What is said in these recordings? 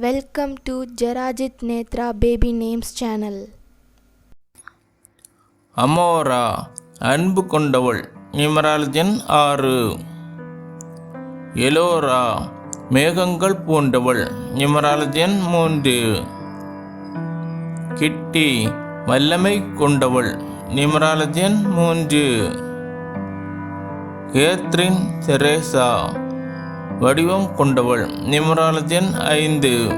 Welcome to Jerajith Netra baby names channel Amora அன்பு கொண்டவள் நிமராலஜன் ஆறு. எலோரா மேகங்கள் பூண்டவள் நிமராலஜன் மூன்று. கிட்டி வல்லமை கொண்டவள் நிமராலஜன் மூன்று. கேத்ரின் தெரேசா வடிவம் கொண்டவள். நிமராலஜன் ஐந்து.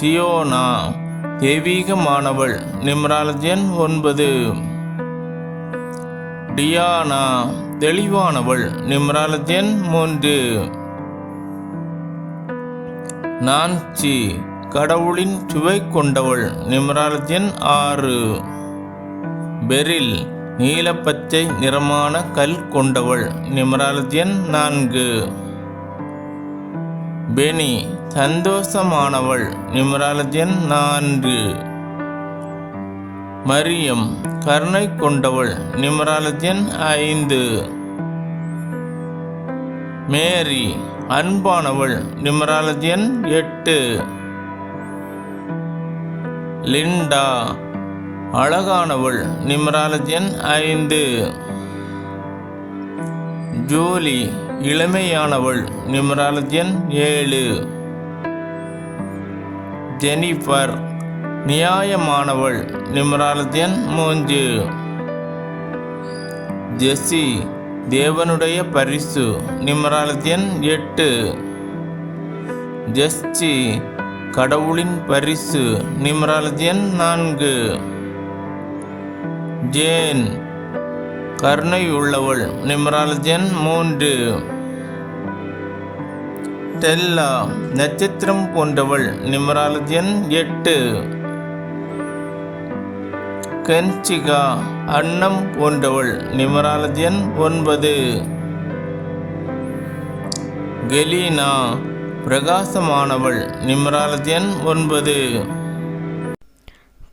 சியோனா தெய்வீகமானவள். நிம்ராலஜன் ஒன்பது. டியானா தெளிவானவள். நிம்ராலஜன் மூன்று. நான்சி கடவுளின் சுவை கொண்டவள். நிம்ராலஜன் ஆறு. பெரில் நீலப்பச்சை நிறமான கல் கொண்டவள். நிம்ராலஜன் நான்கு. பெனி சந்தோஷமானவள். நிமராலஜன் நான்கு. மரியம் கருணை கொண்டவள். நிமராலஜன் ஐந்து. மேரி அன்பானவள். நிமராலஜன் எட்டு. லிண்டா அழகானவள் நிமராலஜன் ஐந்து. ஜோலி இளமையானவள் நிமராலஜன் ஏழு. ஜெனிஃபர் நியாயமானவள் நிமராலஜன் மூன்று. ஜெஸ்ஸி தேவனுடைய பரிசு நிமராலஜன் எட்டு. ஜஸ்டி கடவுளின் பரிசு நிமராலஜன் நான்கு. ஜேன். கருணை உள்ளவள் நிமராலஜன் மூன்று. டெல்லா நட்சத்திரம் போன்றவள். நிமராலஜன் எட்டு. கென்சிகா அன்னம் போன்றவள். நிமராலஜன் ஒன்பது. கெலீனா. பிரகாசமானவள். நிமராலஜன் ஒன்பது.